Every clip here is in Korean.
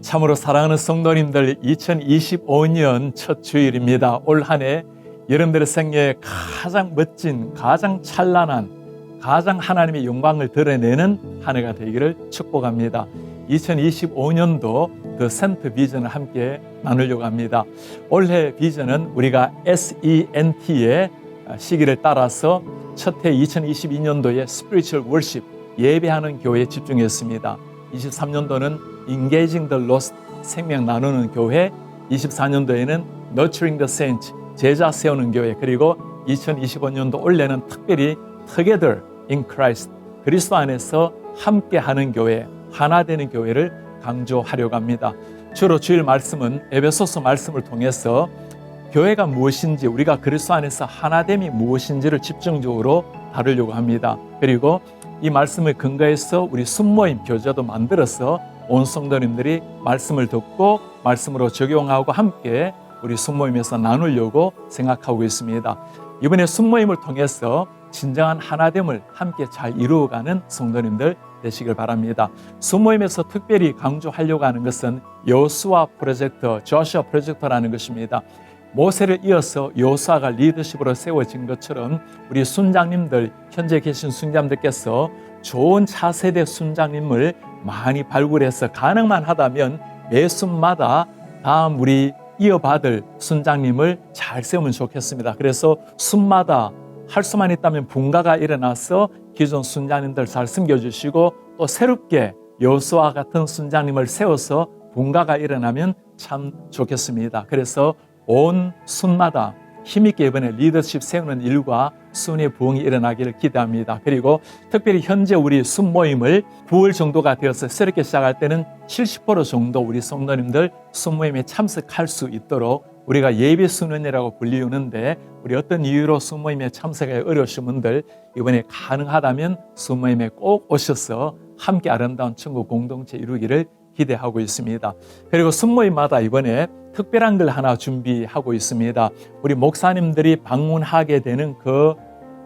참으로 사랑하는 성도님들 2025년 첫 주일입니다. 올 한 해 여러분들의 생애에 가장 멋진, 가장 찬란한, 가장 하나님의 영광을 드러내는 한 해가 되기를 축복합니다. 2025년도 더 센트 비전을 함께 나누려고 합니다. 올해 비전은 우리가 SENT의 시기를 따라서 첫해 2022년도에 Spiritual Worship 예배하는 교회에 집중했습니다. 23년도는 Engaging the Lost 생명 나누는 교회, 24년도에는 Nurturing the Saints 제자 세우는 교회, 그리고 2025년도 올해는 특별히 Together in Christ 그리스도 안에서 함께하는 교회, 하나 되는 교회를 강조하려고 합니다. 주로 주일 말씀은 에베소서 말씀을 통해서 교회가 무엇인지 우리가 그리스도 안에서 하나됨이 무엇인지를 집중적으로 다루려고 합니다. 그리고 이 말씀을 근거해서 우리 순모임 교재도 만들어서 온 성도님들이 말씀을 듣고 말씀으로 적용하고 함께 우리 순모임에서 나누려고 생각하고 있습니다. 이번에 순모임을 통해서 진정한 하나됨을 함께 잘 이루어가는 성도님들 되시길 바랍니다. 순모임에서 특별히 강조하려고 하는 것은 여수와 프로젝트, 조슈아 프로젝트라는 것입니다. 모세를 이어서 요사가 리더십으로 세워진 것처럼 우리 순장님들 현재 계신 순장님들께서 좋은 차세대 순장님을 많이 발굴해서 가능만 하다면 매 순마다 다음 우리 이어받을 순장님을 잘 세우면 좋겠습니다. 그래서 순마다 할 수만 있다면 분가가 일어나서 기존 순장님들 잘 숨겨주시고 또 새롭게 여수와 같은 순장님을 세워서 분가가 일어나면 참 좋겠습니다. 그래서 온 순마다 힘있게 이번에 리더십 세우는 일과 순의 부흥이 일어나기를 기대합니다. 그리고 특별히 현재 우리 순모임을 9월 정도가 되어서 새롭게 시작할 때는 70% 정도 우리 성도님들 순모임에 참석할 수 있도록 우리가 예배 순원이라고 불리우는데 우리 어떤 이유로 순모임에 참석하기 어려우신 분들 이번에 가능하다면 순모임에 꼭 오셔서 함께 아름다운 천국 공동체 이루기를 기대하고 있습니다. 그리고 순모임마다 이번에 특별한 걸 하나 준비하고 있습니다. 우리 목사님들이 방문하게 되는 그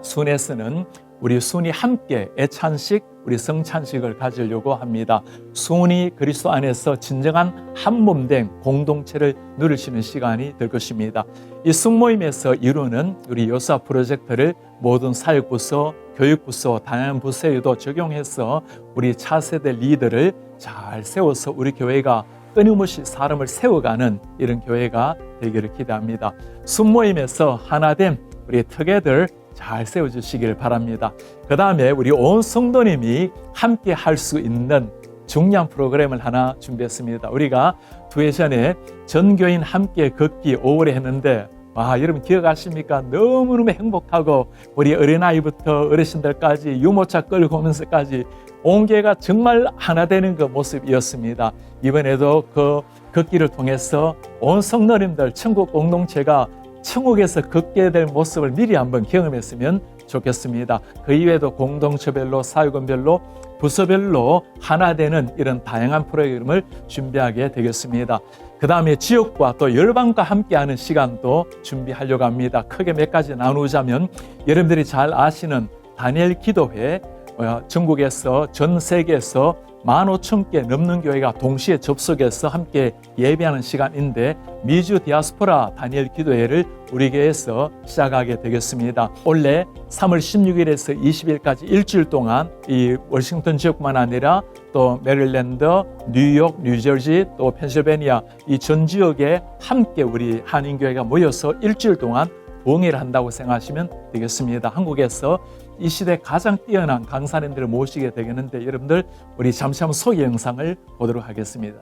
순에서는 우리 순이 함께 애찬식, 우리 성찬식을 가지려고 합니다. 순이 그리스도 안에서 진정한 한 몸 된 공동체를 누리시는 시간이 될 것입니다. 이 순모임에서 이루는 우리 여사 프로젝트를 모든 사역부서, 교육부서, 다양한 부서에도 적용해서 우리 차세대 리더를 잘 세워서 우리 교회가 끊임없이 사람을 세워가는 이런 교회가 되기를 기대합니다. 순모임에서 하나됨 우리 together 잘 세워주시길 바랍니다. 그 다음에 우리 온 성도님이 함께 할 수 있는 중요한 프로그램을 하나 준비했습니다. 우리가 두 해 전에 전교인 함께 걷기 5월에 했는데 와 여러분 기억하십니까? 너무너무 행복하고 우리 어린아이부터 어르신들까지 유모차 끌고 오면서까지 온 교회가 정말 하나 되는 그 모습이었습니다. 이번에도 그 걷기를 통해서 온 성도님들 천국 공동체가 천국에서 걷게 될 모습을 미리 한번 경험했으면 좋겠습니다. 그 이외에도 공동체별로 사역원별로 부서별로 하나 되는 이런 다양한 프로그램을 준비하게 되겠습니다. 그 다음에 지역과 또 열방과 함께하는 시간도 준비하려고 합니다. 크게 몇 가지 나누자면 여러분들이 잘 아시는 다니엘 기도회 어, 전국에서 전 세계에서 15,000개 넘는 교회가 동시에 접속해서 함께 예배하는 시간인데 미주 디아스포라 다니엘 기도회를 우리 교회에서 시작하게 되겠습니다. 원래 3월 16일에서 20일까지 일주일 동안 이 워싱턴 지역만 아니라 또 메릴랜드, 뉴욕, 뉴저지, 또 펜실베니아 이 전 지역에 함께 우리 한인교회가 모여서 일주일 동안 봉해를 한다고 생각하시면 되겠습니다. 한국에서 이 시대 가장 뛰어난 강사님들을 모시게 되겠는데 여러분들 우리 잠시 한번 소개 영상을 보도록 하겠습니다.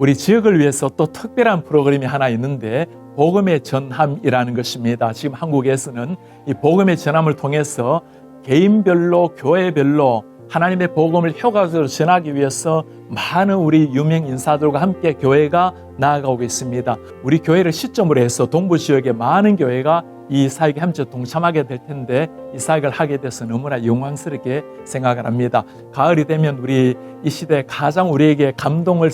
우리 지역을 위해서 또 특별한 프로그램이 하나 있는데 복음의 전함이라는 것입니다. 지금 한국에서는 이 복음의 전함을 통해서 개인별로 교회별로 하나님의 복음을 효과적으로 전하기 위해서 많은 우리 유명 인사들과 함께 교회가 나아가고 있습니다. 우리 교회를 시점으로 해서 동부 지역의 많은 교회가 이 사역에 함께 동참하게 될 텐데 이 사역을 하게 돼서 너무나 영광스럽게 생각을 합니다. 가을이 되면 우리 이 시대 가장 우리에게 감동을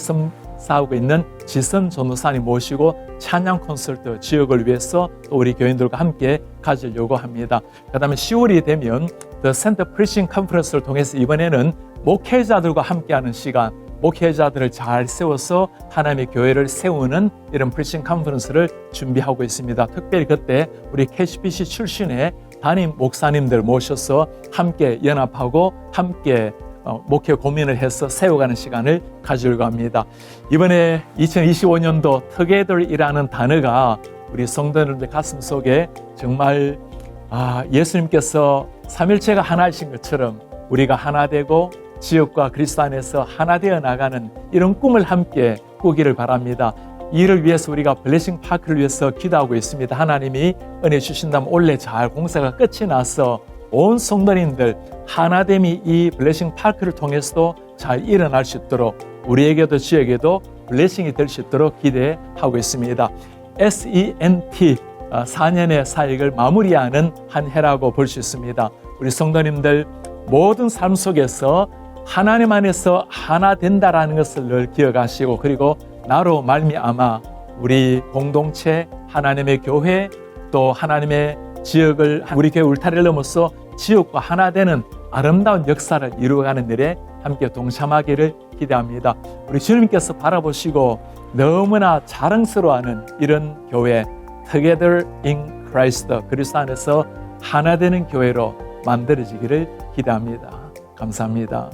쌓고 있는 지선 전도사님 모시고 찬양 콘서트 지역을 위해서 또 우리 교인들과 함께 가지려고 합니다. 그 다음에 10월이 되면 The Center Preaching Conference를 통해서 이번에는 목회자들과 함께하는 시간, 목회자들을 잘 세워서 하나님의 교회를 세우는 이런 프리칭 컨퍼런스를 준비하고 있습니다. 특별히 그때 우리 KCBC 출신의 담임 목사님들 모셔서 함께 연합하고 함께 어, 목회 고민을 해서 세워가는 시간을 가지려고 합니다. 이번에 2025년도 together이라는 단어가 우리 성도들의 가슴 속에 정말 아, 예수님께서 삼일체가 하나이신 것처럼 우리가 하나 되고 지역과 그리스도 안에서 하나 되어 나가는 이런 꿈을 함께 꾸기를 바랍니다. 이를 위해서 우리가 블레싱 파크를 위해서 기도하고 있습니다. 하나님이 은혜 주신다면 올해 잘 공사가 끝이 나서 온 성도님들 하나됨이 이 블레싱 파크를 통해서도 잘 일어날 수 있도록 우리에게도 지역에도 블레싱이 될 수 있도록 기대하고 있습니다. SENT 4년의 사역을 마무리하는 한 해라고 볼 수 있습니다. 우리 성도님들 모든 삶 속에서 하나님 안에서 하나 된다라는 것을 늘 기억하시고 그리고 나로 말미암아 우리 공동체 하나님의 교회 또 하나님의 지역을 우리 교회 울타리를 넘어서 지역과 하나 되는 아름다운 역사를 이루어가는 일에 함께 동참하기를 기대합니다. 우리 주님께서 바라보시고 너무나 자랑스러워하는 이런 교회 Together in Christ 그리스도 안에서 하나 되는 교회로 만들어지기를 기대합니다. 감사합니다.